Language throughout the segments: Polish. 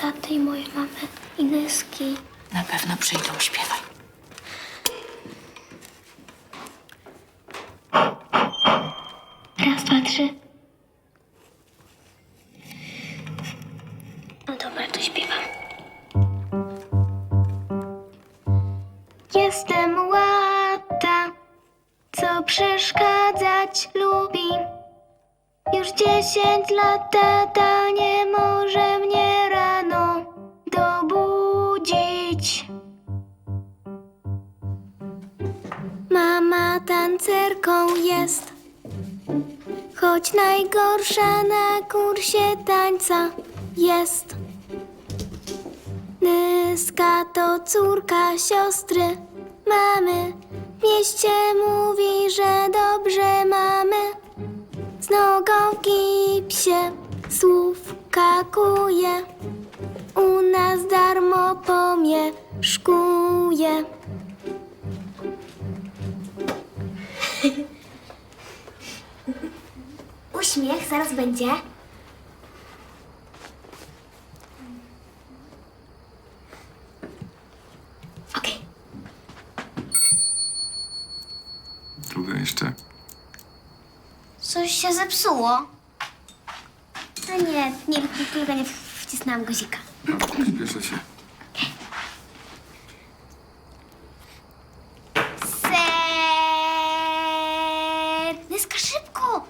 taty i mojej mamy. Ineski. Na pewno przyjdą, śpiewaj. Raz, dwa, trzy. No dobra, to śpiewam. Jestem łata, co przeszkadzać lubi. Już dziesięć lat tata nie może mnie rano dobudzić. Mama tancerką jest. Choć najgorsza na kursie tańca jest. Nyska to córka siostry mamy. W mieście mówi, że dobrze gipsie słówka kuje. U nas darmo pomieszkuje. Uśmiech zaraz będzie. Okej. Druga jeszcze. Coś się zepsuło. A nie, nie, tylko nie wcisnęłam guzika. No, Spieszę się. Ser! Nyska szybko!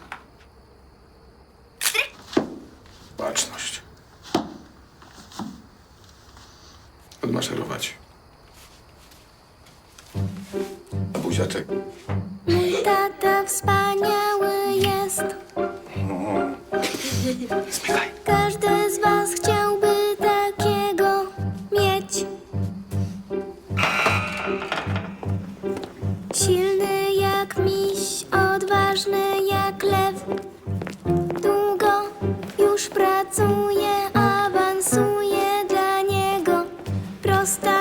Baczność. Odmaszerować. A buziaczek. Mój tata wspaniały jest. Każdy z was chciałby takiego mieć. Silny jak miś, odważny jak lew. Długo już pracuje, awansuje dla niego. Prosta